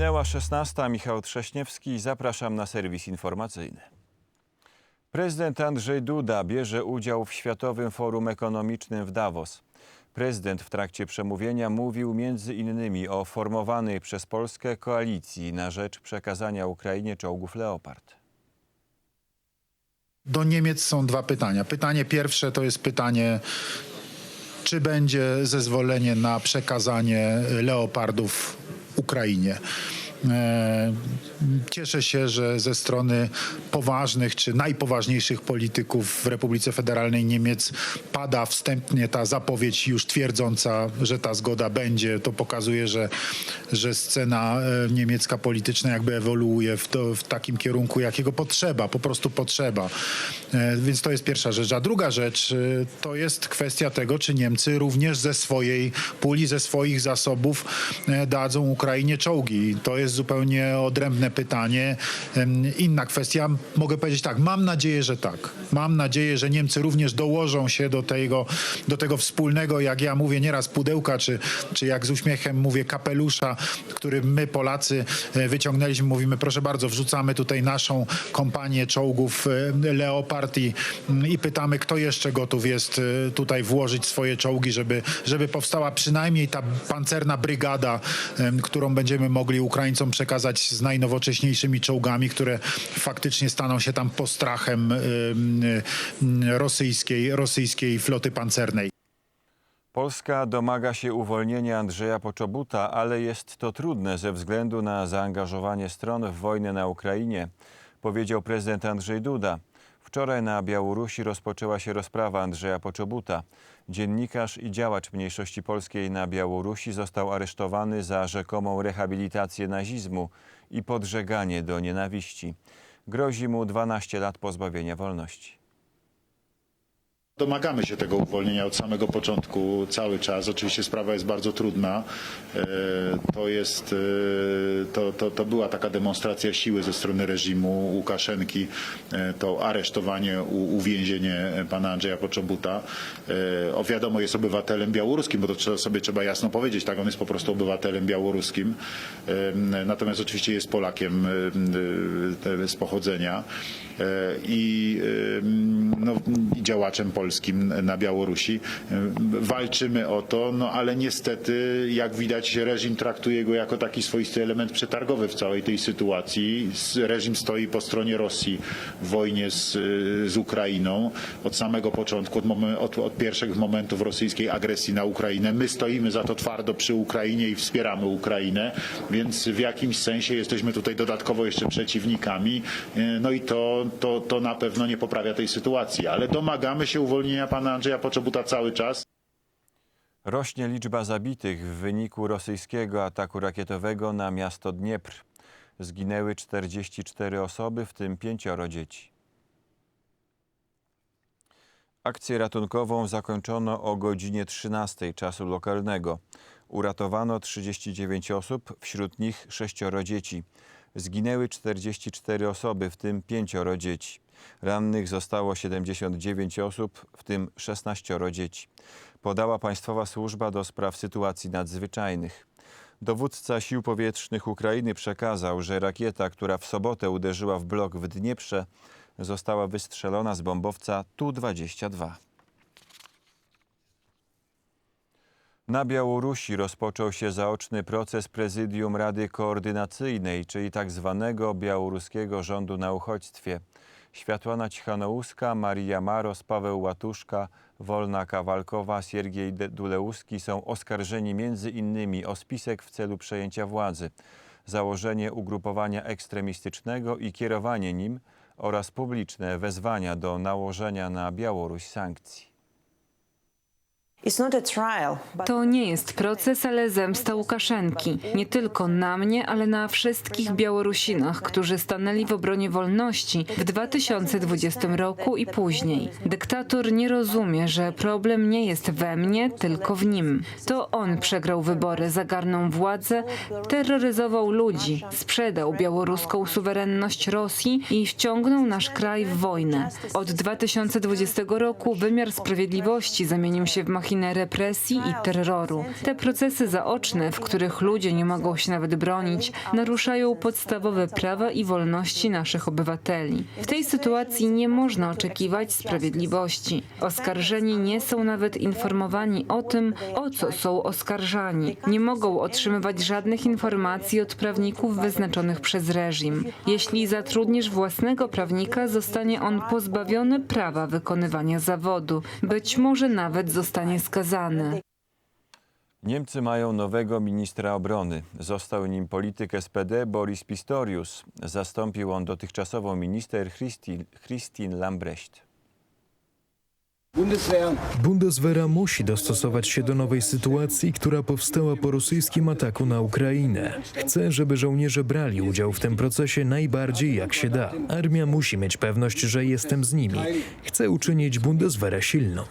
Minęła 16. Michał Trześniewski. Zapraszam na serwis informacyjny. Prezydent Andrzej Duda bierze udział w Światowym Forum Ekonomicznym w Davos. Prezydent w trakcie przemówienia mówił między innymi o formowanej przez Polskę koalicji na rzecz przekazania Ukrainie czołgów Leopard. Do Niemiec są dwa pytania. Pytanie pierwsze to jest pytanie, czy będzie zezwolenie na przekazanie leopardów Ukrainie. E, Cieszę się, że ze strony poważnych czy najpoważniejszych polityków w Republice Federalnej Niemiec pada wstępnie ta zapowiedź już twierdząca, że ta zgoda będzie. To pokazuje, że, że scena e, niemiecka polityczna jakby ewoluuje w, to, w takim kierunku, jakiego potrzeba, po prostu potrzeba. E, Więc to jest pierwsza rzecz. A druga rzecz to jest kwestia tego, czy Niemcy również ze swojej puli, ze swoich zasobów dadzą Ukrainie czołgi. To jest zupełnie odrębne pytanie. Inna kwestia, mogę powiedzieć tak, mam nadzieję, że tak. Mam nadzieję, że Niemcy również dołożą się do tego, do tego wspólnego, jak ja mówię nieraz pudełka, czy, czy jak z uśmiechem mówię kapelusza, który my Polacy e, wyciągnęliśmy. Mówimy, proszę bardzo, wrzucamy tutaj naszą kompanię czołgów e, Leopard i, i pytamy, kto jeszcze gotów jest e, tutaj włożyć swoje czołgi, żeby, żeby powstała przynajmniej ta pancerna brygada, którą będziemy mogli Ukraińcom przekazać z najnowocześniejszymi czołgami, które faktycznie staną się tam postrachem em, em, rosyjskiej, rosyjskiej floty pancernej. Polska domaga się uwolnienia Andrzeja Poczobuta, ale jest to trudne ze względu na zaangażowanie stron w wojnę na Ukrainie, powiedział prezydent Andrzej Duda. Wczoraj na Białorusi rozpoczęła się rozprawa Andrzeja Poczobuta. Dziennikarz i działacz mniejszości polskiej na Białorusi został aresztowany za rzekomą rehabilitację nazizmu i podżeganie do nienawiści. Grozi mu 12 lat pozbawienia wolności. Domagamy się tego uwolnienia od samego początku cały czas. Oczywiście sprawa jest bardzo trudna. E, To jest, e, to, to, to była taka demonstracja siły ze strony reżimu Łukaszenki, e, to aresztowanie, uwięzienie pana Andrzeja Poczobuta. O wiadomo, jest obywatelem białoruskim, bo to sobie trzeba jasno powiedzieć, tak, on jest po prostu obywatelem białoruskim. Natomiast oczywiście jest Polakiem z pochodzenia i no, działaczem polskim na Białorusi. Walczymy o to, no ale niestety, jak widać, reżim traktuje go jako taki swoisty element przetargowy w całej tej sytuacji. Reżim stoi po stronie Rosji w wojnie z, z Ukrainą od samego początku, od, momen- od, od pierwszych momentów rosyjskiej agresji na Ukrainę. My stoimy za to twardo przy Ukrainie i wspieramy Ukrainę, więc w jakimś sensie jesteśmy tutaj dodatkowo jeszcze przeciwnikami. E, No i to, to, to na pewno nie poprawia tej sytuacji, ale domagamy się uwolnienia pana Andrzeja Poczobuta cały czas. Rośnie liczba zabitych w wyniku rosyjskiego ataku rakietowego na miasto Dniepr. Zginęły 44 osoby, w tym pięcioro dzieci. Akcję ratunkową zakończono o godzinie 13 czasu lokalnego. Uratowano 39 osób, wśród nich sześcioro dzieci. Zginęły 44 osoby, w tym pięcioro dzieci. Rannych zostało 79 osób, w tym 16 dzieci. Podała Państwowa Służba do Spraw Sytuacji Nadzwyczajnych. Dowódca Sił Powietrznych Ukrainy przekazał, że rakieta, która w sobotę uderzyła w blok w Dnieprze, została wystrzelona z bombowca Tu-22. Na Białorusi rozpoczął się zaoczny proces Prezydium Rady Koordynacyjnej, czyli tzw. białoruskiego rządu na uchodźstwie. Światłana Cichanouska, Maria Maros, Paweł Łatuszka, Wolna Kawalkowa, Siergiej Duleuski są oskarżeni między innymi o spisek w celu przejęcia władzy, założenie ugrupowania ekstremistycznego i kierowanie nim oraz publiczne wezwania do nałożenia na Białoruś sankcji. To nie jest proces, ale zemsta Łukaszenki. Nie tylko na mnie, ale na wszystkich Białorusinach, którzy stanęli w obronie wolności w 2020 roku i później. Dyktator nie rozumie, że problem nie jest we mnie, tylko w nim. To on przegrał wybory, zagarnął władzę, terroryzował ludzi, sprzedał białoruską suwerenność Rosji i wciągnął nasz kraj w wojnę. Od 2020 roku wymiar sprawiedliwości zamienił się w machinację represji i terroru. Te procesy zaoczne, w których ludzie nie mogą się nawet bronić, naruszają podstawowe prawa i wolności naszych obywateli. W tej sytuacji nie można oczekiwać sprawiedliwości. Oskarżeni nie są nawet informowani o tym, o co są oskarżani. Nie mogą otrzymywać żadnych informacji od prawników wyznaczonych przez reżim. Jeśli zatrudnisz własnego prawnika, zostanie on pozbawiony prawa wykonywania zawodu. Być może nawet zostanie skazany. Niemcy mają nowego ministra obrony. Został nim polityk SPD Boris Pistorius. Zastąpił on dotychczasową minister Christi- Christine Lambrecht. Bundeswehra musi dostosować się do nowej sytuacji, która powstała po rosyjskim ataku na Ukrainę. Chcę, żeby żołnierze brali udział w tym procesie najbardziej jak się da. Armia musi mieć pewność, że jestem z nimi. Chcę uczynić Bundeswehrę silną.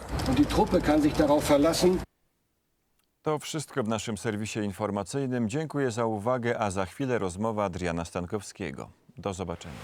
To wszystko w naszym serwisie informacyjnym. Dziękuję za uwagę, a za chwilę rozmowa Adriana Stankowskiego. Do zobaczenia.